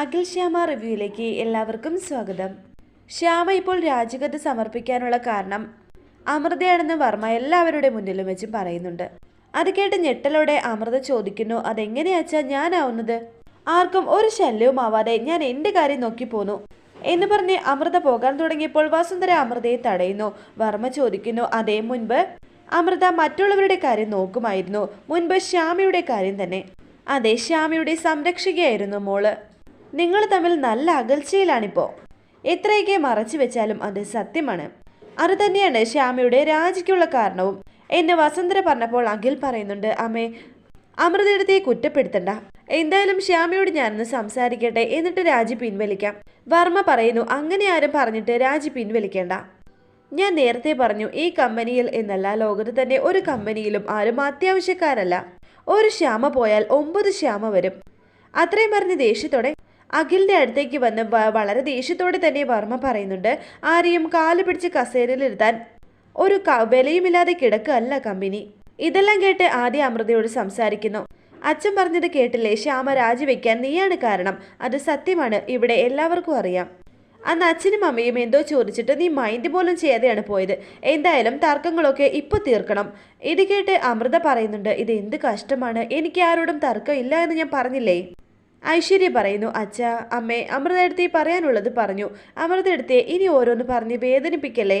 അഖിൽ ശ്യാമ റിവ്യൂയിലേക്ക് എല്ലാവർക്കും സ്വാഗതം. ശ്യാമ ഇപ്പോൾ രാജികത്ത് സമർപ്പിക്കാനുള്ള കാരണം അമൃതയാണെന്ന് വർമ്മ എല്ലാവരുടെ മുന്നിലും വെച്ചും പറയുന്നുണ്ട്. അത് കേട്ട് ഞെട്ടലോടെ അമൃത ചോദിക്കുന്നു അതെങ്ങനെയാച്ചാ ഞാനാവുന്നത്? ആർക്കും ഒരു ശല്യവും ആവാതെ ഞാൻ എന്റെ കാര്യം നോക്കി പോന്നു എന്ന് പറഞ്ഞ് അമൃത പോകാൻ തുടങ്ങിയപ്പോൾ വസുന്ധര അമൃതയെ തടയുന്നു. വർമ്മ ചോദിക്കുന്നു അതേ മുൻപ് അമൃത മറ്റുള്ളവരുടെ കാര്യം നോക്കുമായിരുന്നു. മുൻപ് ശ്യാമയുടെ കാര്യം തന്നെ. അതെ ശ്യാമയുടെ സംരക്ഷകയായിരുന്നു മോൾ. നിങ്ങൾ തമ്മിൽ നല്ല അകൽച്ചയിലാണിപ്പോ. എത്രയൊക്കെ മറച്ചു വെച്ചാലും അത് സത്യമാണ്. അത് തന്നെയാണ് ശ്യാമയുടെ രാജിക്കുള്ള കാരണവും. എന്നെ വസന്തര പറഞ്ഞപ്പോൾ അഖിൽ പറയുന്നുണ്ട് അമ്മേ അമൃതയുടെ കുറ്റപ്പെടുത്തണ്ട. എന്തായാലും ശ്യാമയോട് ഞാനൊന്ന് സംസാരിക്കട്ടെ എന്നിട്ട് രാജി പിൻവലിക്കാം. വർമ്മ പറയുന്നു അങ്ങനെ ആരും പറഞ്ഞിട്ട് രാജി പിൻവലിക്കേണ്ട. ഞാൻ നേരത്തെ പറഞ്ഞു ഈ കമ്പനിയിൽ എന്നല്ല ലോകത്ത് തന്നെ ഒരു കമ്പനിയിലും ആരും അത്യാവശ്യക്കാരല്ല. ഒരു ശ്യാമ പോയാൽ ഒമ്പത് ശ്യാമ വരും. അത്രയും പറഞ്ഞ് ദേഷ്യത്തോടെ അഖിലിന്റെ അടുത്തേക്ക് വന്ന് വളരെ ദേഷ്യത്തോടെ തന്നെ വർമ്മ പറയുന്നുണ്ട് ആരെയും കാൽ പിടിച്ച് കസേരയിലിരുത്താൻ ഒരു വിലയുമില്ലാതെ കിടക്കുകയല്ല കമ്പനി. ഇതെല്ലാം കേട്ട് ആദ്യ അമൃതയോട് സംസാരിക്കുന്നു. അച്ഛൻ പറഞ്ഞത് കേട്ടില്ലേ ശ്യാമ രാജിവെക്കാൻ നീയാണ് കാരണം അത് സത്യമാണ് ഇവിടെ എല്ലാവർക്കും അറിയാം. അന്ന് അച്ഛനും അമ്മയും എന്തോ ചോദിച്ചിട്ട് നീ മൈൻഡ് പോലും ചെയ്യാതെയാണ് പോയത്. എന്തായാലും തർക്കങ്ങളൊക്കെ ഇപ്പൊ തീർക്കണം. ഇത് കേട്ട് അമൃത പറയുന്നുണ്ട് ഇത് എന്ത് കഷ്ടമാണ് എനിക്ക് ആരോടും തർക്കം ഇല്ല എന്ന് ഞാൻ പറഞ്ഞില്ലേ? ഐശ്വര്യ പറയുന്നു അച്ഛ അമ്മേ അമൃത പറയാനുള്ളത് പറഞ്ഞു. അമൃതയെടുത്തെ ഇനി ഓരോന്ന് പറഞ്ഞ് വേദനിപ്പിക്കല്ലേ?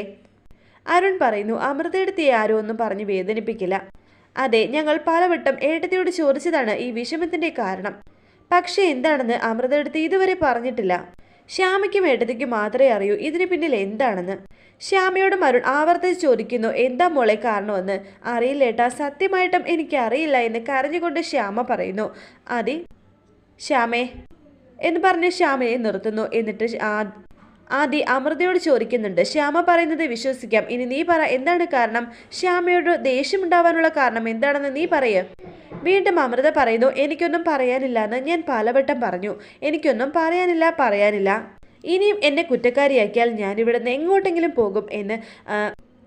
അരുൺ പറയുന്നു അമൃതയെടുത്തെ ആരോ ഒന്നും പറഞ്ഞ് വേദനിപ്പിക്കില്ല. അതെ ഞങ്ങൾ പലവട്ടം ഏട്ടത്തിയോട് ചോദിച്ചതാണ് ഈ വിഷമത്തിന്റെ കാരണം. പക്ഷേ എന്താണെന്ന് അമൃതയെടുത്ത് ഇതുവരെ പറഞ്ഞിട്ടില്ല. ശ്യാമയ്ക്കും ഏട്ടത്തിക്കും മാത്രമേ അറിയൂ ഇതിന് പിന്നിൽ എന്താണെന്ന്. ശ്യാമയോടും അരുൺ ആവർത്തിച്ച് ചോദിക്കുന്നു എന്താ മോളെ കാരണമെന്ന്? അറിയില്ലേട്ടാ സത്യമായിട്ടും എനിക്കറിയില്ല എന്ന് കരഞ്ഞുകൊണ്ട് ശ്യാമ പറയുന്നു അതി ശ്യാമേ. എന്ന് പറഞ്ഞ് ശ്യാമയെ നിർത്തുന്നു. എന്നിട്ട് ആദി അമൃതയോട് ചോദിക്കുന്നുണ്ട്. ശ്യാമ പറയുന്നത് വിശ്വസിക്കാം. ഇനി നീ പറ എന്താണ് കാരണം? ശ്യാമയോട് ദേഷ്യമുണ്ടാവാനുള്ള കാരണം എന്താണെന്ന് നീ പറയേ. വീണ്ടും അമൃത പറയുന്നു എനിക്കൊന്നും പറയാനില്ല എന്ന് ഞാൻ പലവട്ടം പറഞ്ഞു. എനിക്കൊന്നും പറയാനില്ല പറയാനില്ല. ഇനിയും എന്നെ കുറ്റക്കാരിയാക്കിയാൽ ഞാൻ നിന്ന് എങ്ങോട്ടെങ്കിലും പോകും എന്ന്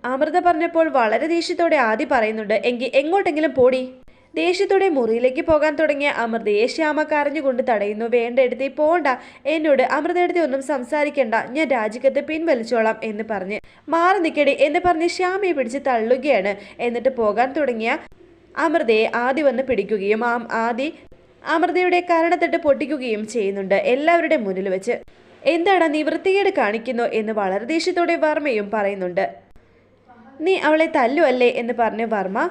അമൃത പറഞ്ഞപ്പോൾ വളരെ ദേഷ്യത്തോടെ ആദി പറയുന്നുണ്ട്. എങ്കിൽ എങ്ങോട്ടെങ്കിലും പോടി. ദേഷ്യത്തോടെ മുറിയിലേക്ക് പോകാൻ തുടങ്ങിയ അമൃതയെ ശ്യാമ കരഞ്ഞുകൊണ്ട് തടയുന്നു. വേണ്ട എടുത്തി പോണ്ട. എന്നോട് അമൃതയുടെ ഒന്നും സംസാരിക്കേണ്ട. ഞാൻ രാജിക്കത്ത് പിൻവലിച്ചോളാം എന്ന് പറഞ്ഞ് മാറി നിൽക്കടി എന്ന് പറഞ്ഞ് ശ്യാമയെ പിടിച്ച് തള്ളുകയാണ്. എന്നിട്ട് പോകാൻ തുടങ്ങിയ അമൃതയെ ആദ്യം വന്ന് പിടിക്കുകയും ആ ആദി അമൃതയുടെ കരണത്തിട്ട് പൊട്ടിക്കുകയും ചെയ്യുന്നുണ്ട് എല്ലാവരുടെ മുന്നിൽ വെച്ച്. എന്താണ് നീ വൃത്തികേട് കാണിക്കുന്നു? എന്ന് വളരെ ദേഷ്യത്തോടെ വർമ്മയും പറയുന്നുണ്ട്. നീ അവളെ തല്ലുവല്ലേ? എന്ന് പറഞ്ഞ് വർമ്മ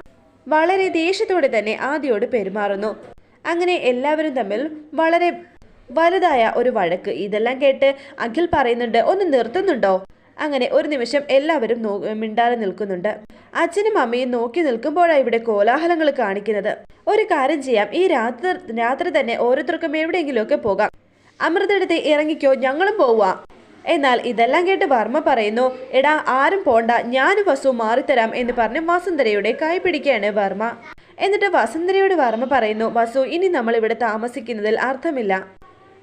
വളരെ ദേഷ്യത്തോടെ തന്നെ ആദിയോട് പെരുമാറുന്നു. അങ്ങനെ എല്ലാവരും തമ്മിൽ വളരെ വലുതായ ഒരു വഴക്ക്. ഇതെല്ലാം കേട്ട് അഖിൽ പറയുന്നുണ്ട് ഒന്ന് നിർത്തുന്നുണ്ടോ? അങ്ങനെ ഒരു നിമിഷം എല്ലാവരും മിണ്ടാതെ നിൽക്കുന്നുണ്ട്. അച്ഛനും അമ്മയും നോക്കി നിൽക്കുമ്പോഴാണ് ഇവിടെ കോലാഹലങ്ങൾ കാണിക്കുന്നത്. ഒരു കാര്യം ചെയ്യാം ഈ രാത്രി രാത്രി തന്നെ ഓരോരുത്തർക്കും എവിടെയെങ്കിലുമൊക്കെ പോകാം. അമൃതെടുത്ത് ഇറങ്ങിക്കോ ഞങ്ങളും പോവാ. എന്നാൽ ഇതെല്ലാം കേട്ട് വർമ്മ പറയുന്നു എടാ ആരും പോണ്ട ഞാനും വസു മാറിത്തരാം എന്ന് പറഞ്ഞ് വസുന്ധരയുടെ കൈ പിടിക്കുകയാണ് വർമ്മ. എന്നിട്ട് വസുന്ധരയോട് വർമ്മ പറയുന്നു വസു ഇനി നമ്മൾ ഇവിടെ താമസിക്കുന്നതിൽ അർത്ഥമില്ല.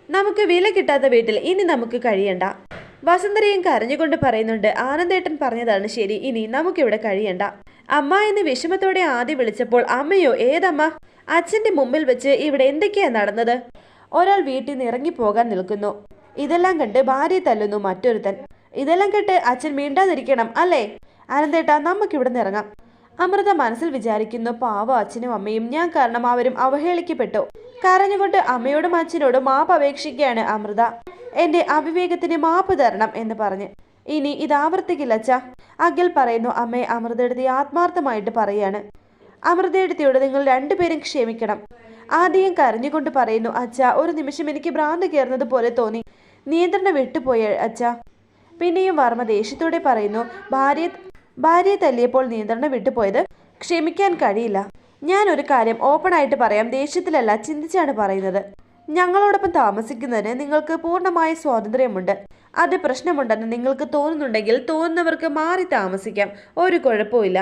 നമുക്ക് വില കിട്ടാത്ത വീട്ടിൽ ഇനി നമുക്ക് കഴിയണ്ട. വസുന്ധരയും കരഞ്ഞുകൊണ്ട് പറയുന്നുണ്ട് ആനന്ദേട്ടൻ പറഞ്ഞതാണ് ശരി ഇനി നമുക്കിവിടെ കഴിയണ്ട. അമ്മ എന്ന് വിഷമത്തോടെ ആദ്യം വിളിച്ചപ്പോൾ അമ്മയോ ഏതമ്മ? അച്ഛന്റെ മുമ്പിൽ വെച്ച് ഇവിടെ എന്തൊക്കെയാ നടന്നത്? ഒരാൾ വീട്ടിൽ നിന്ന് ഇറങ്ങിപ്പോകാൻ നിൽക്കുന്നു. ഇതെല്ലാം കണ്ട് ഭാര്യ തല്ലുന്നു മറ്റൊരുത്തൻ. ഇതെല്ലാം കേട്ട് അച്ഛൻ മിണ്ടാതിരിക്കണം അല്ലേ? അനന്തേട്ടാ നമുക്കിവിടെ നിന്ന് ഇറങ്ങാം. അമൃത മനസ്സിൽ വിചാരിക്കുന്നു പാവ അച്ഛനും അമ്മയും ഞാൻ കാരണം അവരും അവഹേളിക്കപ്പെട്ടു. കരഞ്ഞുകൊണ്ട് അമ്മയോടും അച്ഛനോടും മാപ്പ് അപേക്ഷിക്കുകയാണ് അമൃത. എന്റെ അവിവേകത്തിന് മാപ്പ് തരണം എന്ന് പറഞ്ഞ്. ഇനി ഇത് ആവർത്തിക്കില്ല അച്ഛ. അഖിൽ പറയുന്നു അമ്മയെ അമൃതയെടുത്തി ആത്മാർത്ഥമായിട്ട് പറയാണ്. അമൃതയെടുത്തിയോട് നിങ്ങൾ രണ്ടുപേരും ക്ഷമിക്കണം. ആദ്യം കരഞ്ഞുകൊണ്ട് പറയുന്നു അച്ഛ ഒരു നിമിഷം എനിക്ക് ഭ്രാന്ത് കയറുന്നത് പോലെ തോന്നി. നിയന്ത്രണം വിട്ടുപോയ അച്ഛ. പിന്നെയും വർമ്മ ദേഷ്യത്തോടെ പറയുന്നു ഭാര്യ ഭാര്യയെ തല്ലിയപ്പോൾ നിയന്ത്രണം വിട്ടുപോയത്? ക്ഷമിക്കാൻ കഴിയില്ല. ഞാൻ ഒരു കാര്യം ഓപ്പണായിട്ട് പറയാം ദേഷ്യത്തിലല്ല ചിന്തിച്ചാണ് പറയുന്നത്. ഞങ്ങളോടൊപ്പം താമസിക്കുന്നതിന് നിങ്ങൾക്ക് പൂർണമായ സ്വാതന്ത്ര്യമുണ്ട്. അത് പ്രശ്നമുണ്ടെന്ന് നിങ്ങൾക്ക് തോന്നുന്നുണ്ടെങ്കിൽ തോന്നുന്നവർക്ക് മാറി താമസിക്കാം. ഒരു കുഴപ്പമില്ല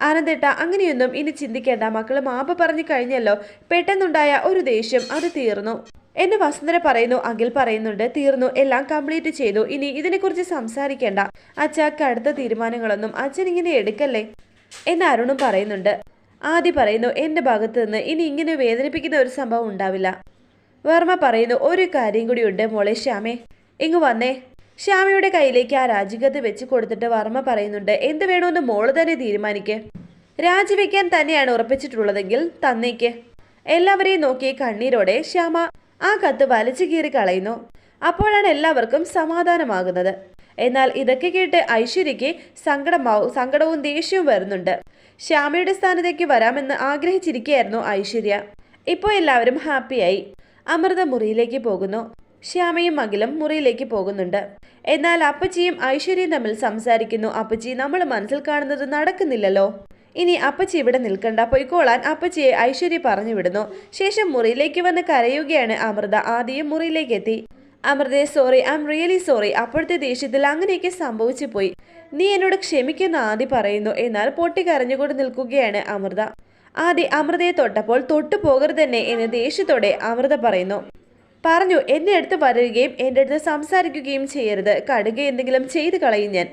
ആനന്ദേട്ട അങ്ങനെയൊന്നും ഇനി ചിന്തിക്കേണ്ട. മക്കൾ മാപ്പ് പറഞ്ഞു കഴിഞ്ഞല്ലോ. പെട്ടെന്നുണ്ടായ ഒരു ദേഷ്യം അത് തീർന്നു. എന്ന് വസുന്ധര പറയുന്നു അഖിൽ പറയുന്നുണ്ട് തീർന്നു എല്ലാം കംപ്ലീറ്റ് ചെയ്തു. ഇനി ഇതിനെക്കുറിച്ച് സംസാരിക്കേണ്ട. അച്ഛ അടുത്ത തീരുമാനങ്ങളൊന്നും അച്ഛൻ ഇങ്ങനെ എടുക്കല്ലേ? എന്ന് അരുണും പറയുന്നുണ്ട്. ആദ്യ പറയുന്നു എന്റെ ഭാഗത്ത് നിന്ന് ഇനി ഇങ്ങനെ വേദനിപ്പിക്കുന്ന ഒരു സംഭവം ഉണ്ടാവില്ല. വർമ്മ പറയുന്നു ഒരു കാര്യം കൂടി ഉണ്ട് മോളെ ശ്യാമേ. ഇങ്ങ് വന്നേ. ശ്യാമയുടെ കയ്യിലേക്ക് ആ രാജികത്ത് വെച്ച് കൊടുത്തിട്ട് വർമ്മ പറയുന്നുണ്ട് എന്ത് വേണമെന്ന് മോൾ തന്നെ തീരുമാനിക്കേ. രാജിവെക്കാൻ തന്നെയാണ് ഉറപ്പിച്ചിട്ടുള്ളതെങ്കിൽ തന്നേക്ക്. എല്ലാവരെയും നോക്കി കണ്ണീരോടെ ശ്യാമ ആ കത്ത് വലിച്ചു കീറി കളയുന്നു. അപ്പോഴാണ് എല്ലാവർക്കും സമാധാനമാകുന്നത്. എന്നാൽ ഇതൊക്കെ കേട്ട് ഐശ്വര്യയ്ക്ക് സങ്കടമാവും സങ്കടവും ദേഷ്യവും വരുന്നുണ്ട്. ശ്യാമയുടെ സ്ഥാനത്തേക്ക് വരാമെന്ന് ആഗ്രഹിച്ചിരിക്കുകയായിരുന്നു ഐശ്വര്യ. ഇപ്പോൾ എല്ലാവരും ഹാപ്പിയായി. അമൃത മുറിയിലേക്ക് പോകുന്നു. ശ്യാമയും മകിലും മുറിയിലേക്ക് പോകുന്നുണ്ട്. എന്നാൽ അപ്പച്ചിയും ഐശ്വര്യയും തമ്മിൽ സംസാരിക്കുന്നു. അപ്പച്ചി നമ്മൾ മനസ്സിൽ കാണുന്നത് നടക്കുന്നില്ലല്ലോ. ഇനി അപ്പച്ചി ഇവിടെ നിൽക്കണ്ട. പൊയ്ക്കോളാൻ അപ്പച്ചിയെ ഐശ്വര്യ പറഞ്ഞു വിടുന്നു ശേഷം മുറിയിലേക്ക് വന്ന് കരയുകയാണ് അമൃത. ആദ്യം മുറിയിലേക്ക് എത്തി. അമൃതയെ sorry I'm really sorry അപ്പോഴത്തെ ദേഷ്യത്തിൽ അങ്ങനെയൊക്കെ സംഭവിച്ചു പോയി. നീ എന്നോട് ക്ഷമിക്കുന്ന ആദി പറയുന്നു. എന്നാൽ പൊട്ടി കരഞ്ഞുകൊണ്ട് നിൽക്കുകയാണ് അമൃത. ആദി അമൃതയെ തൊട്ടപ്പോൾ തൊട്ടു പോകരുതെന്നെ എന്ന് ദേഷ്യത്തോടെ അമൃത പറയുന്നു. പറഞ്ഞു എന്നെ അടുത്ത് വരുകയും എന്റെ അടുത്ത് സംസാരിക്കുകയും ചെയ്യരുത്. കടുക എന്തെങ്കിലും ചെയ്ത് കളയും ഞാൻ.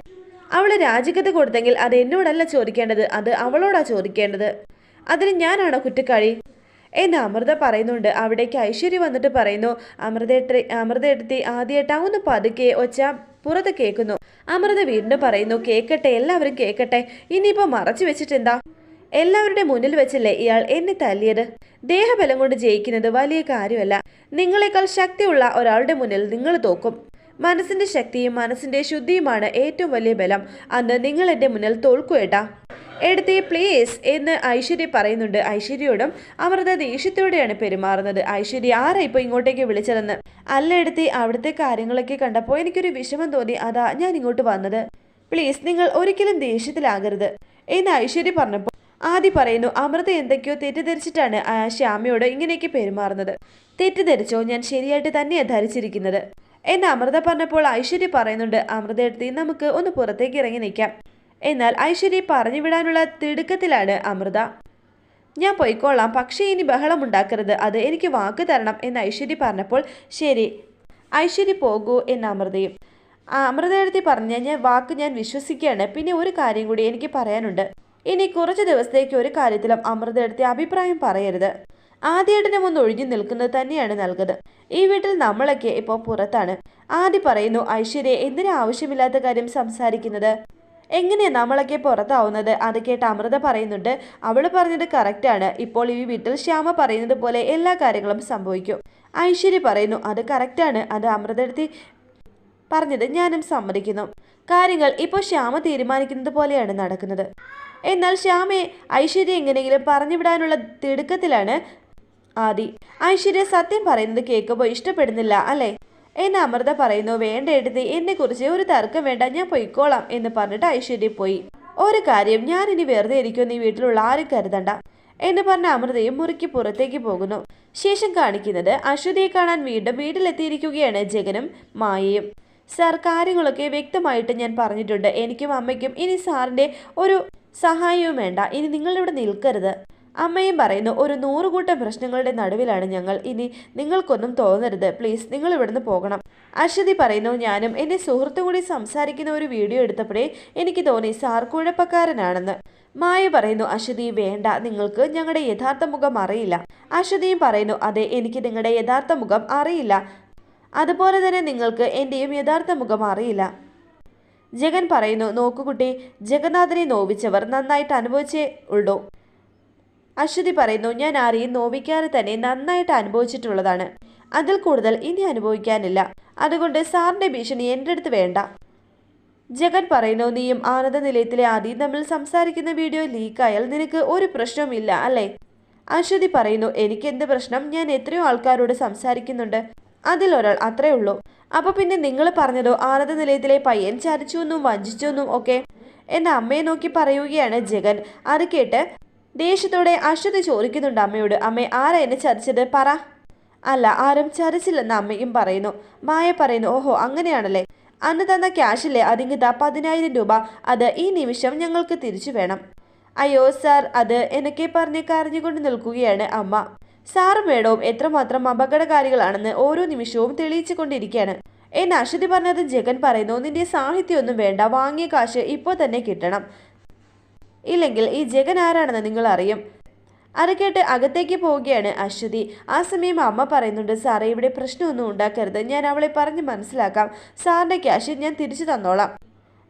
അവൾ രാജിക്കത്ത് കൊടുത്തെങ്കിൽ അത് എന്നോടല്ല ചോദിക്കേണ്ടത്. അത് അവളോടാ ചോദിക്കേണ്ടത്. അതിന് ഞാനാണോ കുറ്റക്കാഴി എന്ന് അമൃത പറയുന്നുണ്ട്. അവിടേക്ക് ഐശ്വര്യ വന്നിട്ട് പറയുന്നു അമൃത അമൃതയെടുത്തി ആദ്യമായിട്ട് ഒന്ന് പതുക്കെ ഒച്ച പുറത്ത് കേൾക്കുന്നു. അമൃത വീണ്ടും പറയുന്നു കേക്കട്ടെ എല്ലാവരും കേക്കട്ടെ. ഇനിയിപ്പോ മറച്ചു വെച്ചിട്ടെന്താ? എല്ലാവരുടെ മുന്നിൽ വെച്ചല്ലേ ഇയാൾ എന്നെ തല്ലിയത്? ദേഹബലം കൊണ്ട് ജയിക്കുന്നത് വലിയ കാര്യമല്ല. നിങ്ങളെക്കാൾ ശക്തിയുള്ള ഒരാളുടെ മുന്നിൽ നിങ്ങൾ തോക്കും. മനസ്സിന്റെ ശക്തിയും മനസ്സിന്റെ ശുദ്ധിയുമാണ് ഏറ്റവും വലിയ ബലം. അന്ന് നിങ്ങൾ എന്റെ മുന്നിൽ തോൽക്കുവേട്ടാ എടുത്തി പ്ലീസ് എന്ന് ഐശ്വര്യ പറയുന്നുണ്ട്. ഐശ്വര്യയോടും അമൃത ദേഷ്യത്തോടെയാണ് പെരുമാറുന്നത്. ഐശ്വര്യ ആരാ ഇപ്പോൾ ഇങ്ങോട്ടേക്ക് വിളിച്ചതെന്ന്? അല്ല എടുത്തി അവിടുത്തെ കാര്യങ്ങളൊക്കെ കണ്ടപ്പോൾ എനിക്കൊരു വിഷമം തോന്നി. അതാ ഞാൻ ഇങ്ങോട്ട് വന്നത്. പ്ലീസ് നിങ്ങൾ ഒരിക്കലും ദേഷ്യത്തിലാകരുത് എന്ന് ഐശ്വര്യ പറഞ്ഞപ്പോൾ ആദി പറയുന്നു അമൃത എന്തൊക്കെയോ തെറ്റിദ്ധരിച്ചിട്ടാണ് ശ്യാമയോട് ഇങ്ങനെയൊക്കെ പെരുമാറുന്നത്. തെറ്റിദ്ധരിച്ചോ ഞാൻ ശരിയായിട്ട് തന്നെയാണ് ധരിച്ചിരിക്കുന്നത്. എന്ന് അമൃത പറഞ്ഞപ്പോൾ ഐശ്വര്യ പറയുന്നുണ്ട് അമൃത എടുത്തി നമുക്ക് ഒന്ന് പുറത്തേക്ക് ഇറങ്ങി നിൽക്കാം. എന്നാൽ ഐശ്വര്യ പറഞ്ഞു വിടാനുള്ള തിടുക്കത്തിലാണ് അമൃത. ഞാൻ പോയിക്കോളാം പക്ഷേ ഇനി ബഹളം ഉണ്ടാക്കരുത് അത് എനിക്ക് വാക്ക് തരണം എന്ന് ഐശ്വര്യ പറഞ്ഞപ്പോൾ ശരി. ഐശ്വര്യ പോകൂ എന്ന് അമൃതയും. ആ അമൃത എഴുതി പറഞ്ഞ ഞാൻ വാക്ക് ഞാൻ വിശ്വസിക്കുകയാണ് പിന്നെ ഒരു കാര്യം കൂടി എനിക്ക് പറയാനുണ്ട്. ഇനി കുറച്ച് ദിവസത്തേക്ക് ഒരു കാര്യത്തിലും അമൃത എടുത്തി അഭിപ്രായം പറയരുത്. ആദ്യേട്ടനെ ഒന്ന് ഒഴിഞ്ഞു നിൽക്കുന്നത് തന്നെയാണ് നൽകുന്നത്. ഈ വീട്ടിൽ നമ്മളൊക്കെ ഇപ്പോൾ പുറത്താണ്. ആദ്യ പറയുന്നു ഐശ്വര്യ എന്തിനാ ആവശ്യമില്ലാത്ത കാര്യം സംസാരിക്കുന്നത്? എങ്ങനെയാ നമ്മളൊക്കെ പുറത്താവുന്നത്? അത് കേട്ട് അമൃത പറയുന്നുണ്ട് അവൾ പറഞ്ഞത് കറക്റ്റാണ് ഇപ്പോൾ ഈ വീട്ടിൽ ശ്യാമ പറയുന്നത് പോലെ എല്ലാ കാര്യങ്ങളും സംഭവിക്കും. ഐശ്വര്യ പറയുന്നു അത് കറക്റ്റാണ് അത് അമൃത എടുത്തി പറഞ്ഞത് ഞാനും സമ്മതിക്കുന്നു. കാര്യങ്ങൾ ഇപ്പോൾ ശ്യാമ തീരുമാനിക്കുന്നത് പോലെയാണ് നടക്കുന്നത്. എന്നാൽ ശ്യാമയെ ഐശ്വര്യ എങ്ങനെയെങ്കിലും പറഞ്ഞു വിടാനുള്ള തിടുക്കത്തിലാണ് ആദി. ഐശ്വര്യ സത്യം പറയുന്നത് കേൾക്കുമ്പോൾ ഇഷ്ടപ്പെടുന്നില്ല അല്ലേ? എന്ന് അമൃത പറയുന്നു വേണ്ട എടുത്ത് എന്നെക്കുറിച്ച് ഒരു തർക്കം വേണ്ട ഞാൻ പൊയ്ക്കോളാം എന്ന് പറഞ്ഞിട്ട് ഐശ്വര്യ പോയി. ഒരു കാര്യം ഞാൻ ഇനി വെറുതെ ഇരിക്കുമെന്ന് ഈ വീട്ടിലുള്ള ആരും കരുതണ്ട എന്ന് പറഞ്ഞ അമൃതയും മുറിക്ക് പുറത്തേക്ക് പോകുന്നു. ശേഷം കാണിക്കുന്നത് അശ്വതിയെ കാണാൻ വീണ്ടും വീട്ടിലെത്തിയിരിക്കുകയാണ് ജഗനും മായയും. സാർ കാര്യങ്ങളൊക്കെ വ്യക്തമായിട്ട് ഞാൻ പറഞ്ഞിട്ടുണ്ട്. എനിക്കും അമ്മയ്ക്കും ഇനി സാറിന്റെ ഒരു സഹായവും വേണ്ട. ഇനി നിങ്ങളിവിടെ നിൽക്കരുത്. അമ്മയും പറയുന്നു ഒരു നൂറുകൂട്ടം പ്രശ്നങ്ങളുടെ നടുവിലാണ് ഞങ്ങൾ. ഇനി നിങ്ങൾക്കൊന്നും തോന്നരുത്. പ്ലീസ് നിങ്ങൾ ഇവിടുന്ന് പോകണം. അശ്വതി പറയുന്നു ഞാനും എന്റെ സുഹൃത്തും കൂടി സംസാരിക്കുന്ന ഒരു വീഡിയോ എടുത്തപ്പോഴേ എനിക്ക് തോന്നി സാർ കുഴപ്പക്കാരനാണെന്ന്. മായ പറയുന്നു അശ്വതി വേണ്ട. നിങ്ങൾക്ക് ഞങ്ങളുടെ യഥാർത്ഥ മുഖം അറിയില്ല. അശ്വതിയും പറയുന്നു അതെ എനിക്ക് നിങ്ങളുടെ യഥാർത്ഥ മുഖം അറിയില്ല. അതുപോലെ തന്നെ നിങ്ങൾക്ക് എന്റെയും യഥാർത്ഥ മുഖം അറിയില്ല. ജഗൻ പറയുന്നു നോക്കുകുട്ടി ജഗന്നാഥനെ നോവിച്ചവർ നന്നായിട്ട് അനുഭവിച്ചേ ഉള്ളൂ. അശ്വതി പറയുന്നു ഞാൻ ആരെയും നോവിക്കാതെ തന്നെ നന്നായിട്ട് അനുഭവിച്ചിട്ടുള്ളതാണ്. അതിൽ കൂടുതൽ ഇനി അനുഭവിക്കാനില്ല. അതുകൊണ്ട് സാറിന്റെ ഭീഷണി എന്റെ അടുത്ത് വേണ്ട. ജഗൻ പറയുന്നു നീയും ആനന്ദ നിലയത്തിലെ ആദ്യം തമ്മിൽ സംസാരിക്കുന്ന വീഡിയോ ലീക്കായാൽ നിനക്ക് ഒരു പ്രശ്നവുമില്ല അല്ലേ? അശ്വതി പറയുന്നു എനിക്ക് എന്ത് പ്രശ്നം? ഞാൻ എത്രയോ ആൾക്കാരോട് സംസാരിക്കുന്നുണ്ട്. അതിലൊരാൾ അത്രേ ഉള്ളൂ. അപ്പൊ പിന്നെ നിങ്ങൾ പറഞ്ഞതോ ആനന്ദ നിലയത്തിലെ പയ്യൻ ചരിച്ചുവെന്നും എന്നും വഞ്ചിച്ചു എന്നും ഒക്കെ? എന്ന അമ്മയെ നോക്കി പറയുകയാണ് ജഗൻ. അത് കേട്ട് ദേഷ്യത്തോടെ അശ്വതി ചോദിക്കുന്നുണ്ട് അമ്മയോട് അമ്മേ ആരാ എന്നെ ചരിച്ചത് പറ. അല്ല ആരും ചരിച്ചില്ലെന്ന് അമ്മയും പറയുന്നു. മായ പറയുന്നു ഓഹോ അങ്ങനെയാണല്ലേ? അന്ന് തന്ന ക്യാഷില്ലേ? അതിങ്ങിതാ പതിനായിരം രൂപ. അത് ഈ നിമിഷം ഞങ്ങൾക്ക് തിരിച്ചു വേണം. അയ്യോ സാർ അത് എന്നൊക്കെ പറഞ്ഞ് കരഞ്ഞുകൊണ്ട് നിൽക്കുകയാണ് അമ്മ. സാറും മേഡവും എത്രമാത്രം അപകടകാരികളാണെന്ന് ഓരോ നിമിഷവും തെളിയിച്ചു കൊണ്ടിരിക്കുകയാണ് എന്ന് അശ്വതി പറഞ്ഞത് ജഗൻ പറയുന്നു നിന്റെ സാഹിത്യമൊന്നും വേണ്ട വാങ്ങിയ കാശ് ഇപ്പോൾ തന്നെ കിട്ടണം. ഇല്ലെങ്കിൽ ഈ ജഗൻ ആരാണെന്ന് നിങ്ങൾ അറിയും. അത് കേട്ട് അകത്തേക്ക് പോവുകയാണ് അശ്വതി. ആ സമയം അമ്മ പറയുന്നുണ്ട് സാറേ ഇവിടെ പ്രശ്നമൊന്നും ഉണ്ടാക്കരുത്. ഞാൻ അവളെ പറഞ്ഞ് മനസ്സിലാക്കാം. സാറിന്റെ ക്യാഷ് ഞാൻ തിരിച്ചു തന്നോളാം.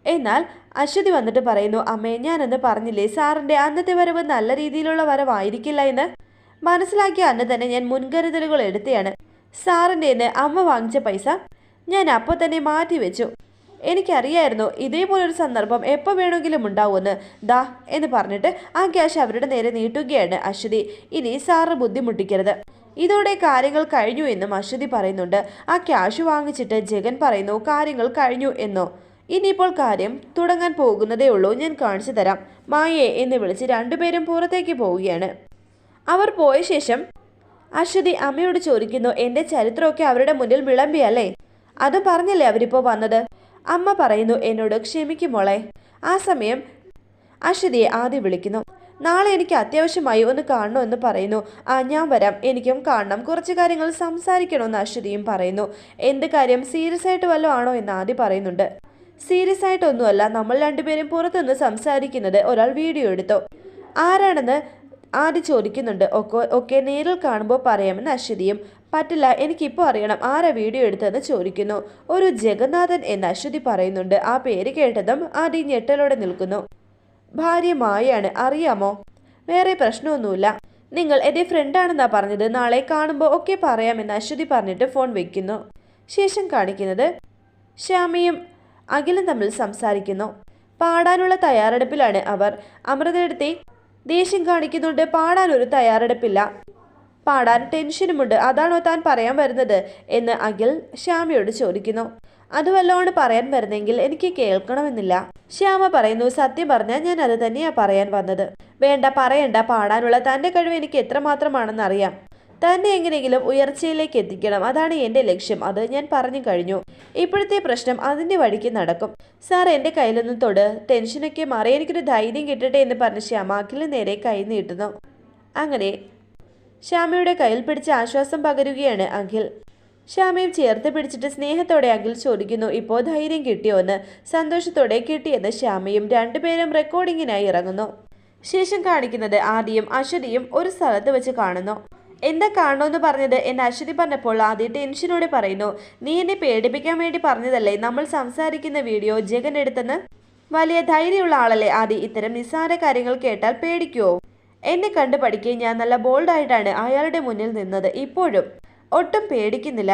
എന്നാൽ അശ്വതി വന്നിട്ട് പറയുന്നു അമ്മേ ഞാനെന്ന് പറഞ്ഞില്ലേ സാറിന്റെ അന്നത്തെ വരവ് നല്ല രീതിയിലുള്ള വരവായിരിക്കില്ല എന്ന്? മനസ്സിലാക്കിയ അന്ന് തന്നെ ഞാൻ മുൻകരുതലുകൾ എടുത്തെയാണ്. സാറിന്റെ അമ്മ വാങ്ങിച്ച പൈസ ഞാൻ അപ്പോൾ തന്നെ മാറ്റിവെച്ചു എനിക്കറിയായിരുന്നു ഇതേപോലൊരു സന്ദർഭം എപ്പോൾ വേണമെങ്കിലും ഉണ്ടാവുമെന്ന്. ദാ എന്ന് പറഞ്ഞിട്ട് ആ ക്യാഷ് അവരുടെ നേരെ നീട്ടുകയാണ് അശ്വതി. ഇനി സാറ് ബുദ്ധിമുട്ടിക്കരുത്. ഇതോടെ കാര്യങ്ങൾ കഴിഞ്ഞു എന്നും അശ്വതി പറയുന്നുണ്ട്. ആ ക്യാഷ് വാങ്ങിച്ചിട്ട് ജഗൻ പറയുന്നു കാര്യങ്ങൾ കഴിഞ്ഞു എന്നോ. ഇനിയിപ്പോൾ കാര്യം തുടങ്ങാൻ പോകുന്നതേ ഉള്ളൂ. ഞാൻ കാണിച്ചു തരാം. മായേ എന്ന് വിളിച്ച് രണ്ടുപേരും പുറത്തേക്ക് പോവുകയാണ്. അവർ പോയ ശേഷം അശ്വതി അമ്മയോട് ചോദിക്കുന്നു എന്റെ ചരിത്രമൊക്കെ അവരുടെ മുന്നിൽ വിളമ്പിയല്ലേ? അത് പറഞ്ഞല്ലേ അവരിപ്പോൾ വന്നത്? അമ്മ പറയുന്നു എന്നോട് ക്ഷമിക്കും മോളെ. ആ സമയം അശ്വതിയെ ആദ്യം വിളിക്കുന്നു നാളെ എനിക്ക് അത്യാവശ്യമായി ഒന്ന് കാണണമെന്ന് പറയുന്നു. ആ ഞാൻ വരാം. എനിക്കും കാണണം. കുറച്ച് കാര്യങ്ങൾ സംസാരിക്കണമെന്ന് അശ്വതിയും പറയുന്നു. എന്ത് കാര്യം? സീരിയസ് ആയിട്ട് വല്ലതും ആണോ എന്ന് ആദ്യം പറയുന്നുണ്ട്. സീരിയസ് ആയിട്ടൊന്നുമല്ല. നമ്മൾ രണ്ടുപേരും പുറത്തുനിന്ന് സംസാരിക്കുന്നത് ഒരാൾ വീഡിയോ എടുത്തു. ആരാണെന്ന് ആദ്യം ചോദിക്കുന്നുണ്ട്? ഒക്കെ ഒക്കെ നേരിൽ കാണുമ്പോൾ പറയാമെന്ന് അശ്വതിയും പറ്റില്ല എനിക്കിപ്പോൾ അറിയണം ആരാ വീഡിയോ എടുത്തതെന്ന് ചോദിക്കുന്നു. ഒരു ജഗന്നാഥൻ എന്ന് അശ്വതി പറയുന്നുണ്ട്. ആ പേര് കേട്ടതും ആദ്യ ഞെട്ടലോടെ നിൽക്കുന്നു. ഭാര്യ മായയാണ് അറിയാമോ? വേറെ പ്രശ്നമൊന്നുമില്ല. നിങ്ങൾ എന്റെ ഫ്രണ്ടാണെന്നാ പറഞ്ഞത്. നാളെ കാണുമ്പോൾ ഒക്കെ പറയാമെന്ന് അശ്വതി പറഞ്ഞിട്ട് ഫോൺ വെക്കുന്നു. ശേഷം കാണിക്കുന്നത് ശ്യാമിയും അഖിലും തമ്മിൽ സംസാരിക്കുന്നു. പാടാനുള്ള തയ്യാറെടുപ്പിലാണ് അവർ. അമൃതയെടുത്തി ദേഷ്യം കാണിക്കുന്നുണ്ട്. പാടാൻ ഒരു തയ്യാറെടുപ്പില്ല. പാടാൻ ടെൻഷനുമുണ്ട്. അതാണോ താൻ പറയാൻ വരുന്നത്? എന്ന് അഖിൽ ശ്യാമയോട് ചോദിക്കുന്നു. അത് വല്ലോണ് പറയാൻ വരുന്നെങ്കിൽ എനിക്ക് കേൾക്കണമെന്നില്ല. ശ്യാമ പറയുന്നു സത്യം പറഞ്ഞാൽ ഞാൻ അത് തന്നെയാ പറയാൻ വന്നത്. വേണ്ട പറയണ്ട. പാടാനുള്ള തന്റെ കഴിവ് എനിക്ക് എത്രമാത്രമാണെന്ന് അറിയാം തന്നെ എങ്ങനെയെങ്കിലും ഉയർച്ചയിലേക്ക് എത്തിക്കണം. അതാണ് എന്റെ ലക്ഷ്യം. അത് ഞാൻ പറഞ്ഞു കഴിഞ്ഞു. ഇപ്പോഴത്തെ പ്രശ്നം അതിന്റെ വഴിക്ക് നടക്കും. സാർ എന്റെ കയ്യിലൊന്നും തൊട്. ടെൻഷനൊക്കെ മാറി. എനിക്കൊരു ധൈര്യം കിട്ടട്ടെ എന്ന് പറഞ്ഞ് ശ്യാമ അഖിലിന് നേരെ കൈ നീട്ടുന്നു. അങ്ങനെ ശ്യാമയുടെ കയ്യിൽ പിടിച്ച് ആശ്വാസം പകരുകയാണ് അഖിൽ. ശ്യാമയും ചേർത്ത് പിടിച്ചിട്ട് സ്നേഹത്തോടെ അഖിൽ ചോദിക്കുന്നു ഇപ്പോൾ ധൈര്യം കിട്ടിയോ എന്ന്? സന്തോഷത്തോടെ കിട്ടിയെന്ന് ശ്യാമയും രണ്ടുപേരും റെക്കോർഡിങ്ങിനായി ഇറങ്ങുന്നു. ശേഷം കാണിക്കുന്നത് ആദ്യം അശ്വതിയും ഒരു സ്ഥലത്ത് വെച്ച് കാണുന്നു. എന്താ കാണണമെന്ന് പറഞ്ഞത് എന്ന് അശ്വതി പറഞ്ഞപ്പോൾ ആദ്യം ടെൻഷനോടെ പറയുന്നു നീ എന്നെ പേടിപ്പിക്കാൻ വേണ്ടി പറഞ്ഞതല്ലേ? നമ്മൾ സംസാരിക്കുന്ന വീഡിയോ ജഗൻ എടുത്തെന്ന്? വലിയ ധൈര്യമുള്ള ആളല്ലേ ആദ്യം ഇത്തരം നിസ്സാര കാര്യങ്ങൾ കേട്ടാൽ പേടിക്കുവോ എന്നെ കണ്ടു പഠിക്കുകയും ഞാൻ നല്ല ബോൾഡായിട്ടാണ് അയാളുടെ മുന്നിൽ നിന്നത് ഇപ്പോഴും. ഒട്ടും പേടിക്കുന്നില്ല.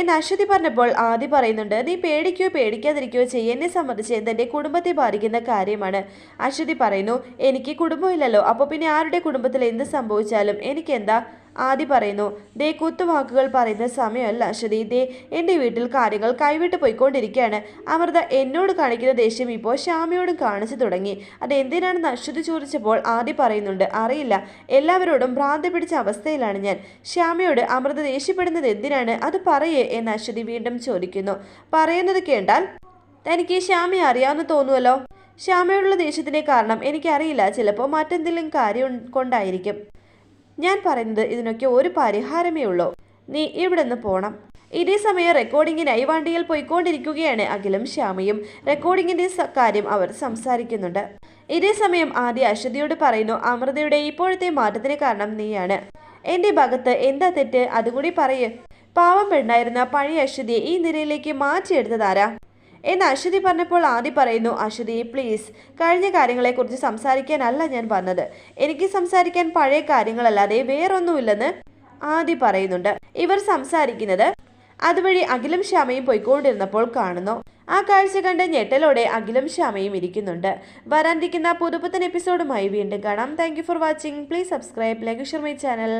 എന്ന് അശ്വതി പറഞ്ഞപ്പോൾ ആദ്യം പറയുന്നുണ്ട് നീ പേടിക്കുകയോ പേടിക്കാതിരിക്കുകയോ ചെയ്യ. എന്നെ സംബന്ധിച്ച് എന്തെന്റെ കുടുംബത്തെ ബാധിക്കുന്ന കാര്യമാണ്. അശ്വതി പറയുന്നു എനിക്ക് കുടുംബമില്ലല്ലോ. അപ്പോൾ പിന്നെ ആരുടെ കുടുംബത്തിൽ എന്ത് സംഭവിച്ചാലും എനിക്കെന്താ ആദ്യം പറയുന്നു ദേ കുത്തുവാക്കുകൾ പറയുന്ന സമയമല്ല അശ്വതി ദേ എന്റെ വീട്ടിൽ കാര്യങ്ങൾ കൈവിട്ട് പോയിക്കൊണ്ടിരിക്കുകയാണ്. അമൃത എന്നോട് കാണിക്കുന്ന ദേഷ്യം ഇപ്പോൾ ശ്യാമയോടും കാണിച്ചു തുടങ്ങി. അത് എന്തിനാണെന്ന് അശ്വതി ചോദിച്ചപ്പോൾ ആദി പറയുന്നുണ്ട് അറിയില്ല എല്ലാവരോടും ഭ്രാന്തി പിടിച്ച അവസ്ഥയിലാണ് ഞാൻ. ശ്യാമയോട് അമൃത ദേഷ്യപ്പെടുന്നത് എന്തിനാണ്? അത് പറയേ എന്ന് അശ്വതി വീണ്ടും ചോദിക്കുന്നു. പറയുന്നത് കേട്ടാൽ? തനിക്ക് ശ്യാമയെ അറിയാമെന്ന് തോന്നുമല്ലോ ശ്യാമയോടുള്ള ദേഷ്യത്തിന്റെ കാരണം എനിക്കറിയില്ല. ചിലപ്പോൾ മറ്റെന്തെങ്കിലും കാര്യം കൊണ്ടായിരിക്കും. ഞാൻ പറയുന്നത് ഇതിനൊക്കെ ഒരു പരിഹാരമേ ഉള്ളൂ. നീ ഇവിടെ നിന്ന് പോണം. ഇതേ സമയം റെക്കോർഡിങ്ങിനായി വണ്ടിയിൽ പോയിക്കൊണ്ടിരിക്കുകയാണ് അഖിലും ശ്യാമയും. റെക്കോർഡിങ്ങിന്റെ കാര്യം അവർ സംസാരിക്കുന്നുണ്ട്. ഇതേ സമയം ആദ്യ അശ്വതിയോട് പറയുന്നു അമൃതയുടെ ഇപ്പോഴത്തെ മാറ്റത്തിന് കാരണം നീയാണ്. എന്റെ ഭാഗത്ത് എന്താ തെറ്റ്? അതുകൂടി പറയേ. പാവം പെണ്ണായിരുന്ന പഴയ അശ്വതിയെ ഈ നിരയിലേക്ക് മാറ്റിയെടുത്തതാരാ എന്ന് അശ്വതി പറഞ്ഞപ്പോൾ ആദി പറയുന്നു അശ്വതി പ്ലീസ് കഴിഞ്ഞ കാര്യങ്ങളെക്കുറിച്ച് സംസാരിക്കാനല്ല ഞാൻ വന്നത്. എനിക്ക് സംസാരിക്കാൻ പഴയ കാര്യങ്ങളല്ലാതെ വേറൊന്നുമില്ലെന്ന് ആദി പറയുന്നുണ്ട്. ഇവർ സംസാരിക്കുന്നത് അതുവഴി അഖിലും ശ്യാമയും പോയിക്കൊണ്ടിരുന്നപ്പോൾ കാണുന്നു. ആ കാഴ്ച കണ്ട് ഞെട്ടലോടെ അഖിലും ശ്യാമയും ഇരിക്കുന്നുണ്ട്. വരാനിരിക്കുന്ന പുതുപുത്തൻ എപ്പിസോഡുമായി വീണ്ടും കാണാം. Thank for watching please subscribe like share my channel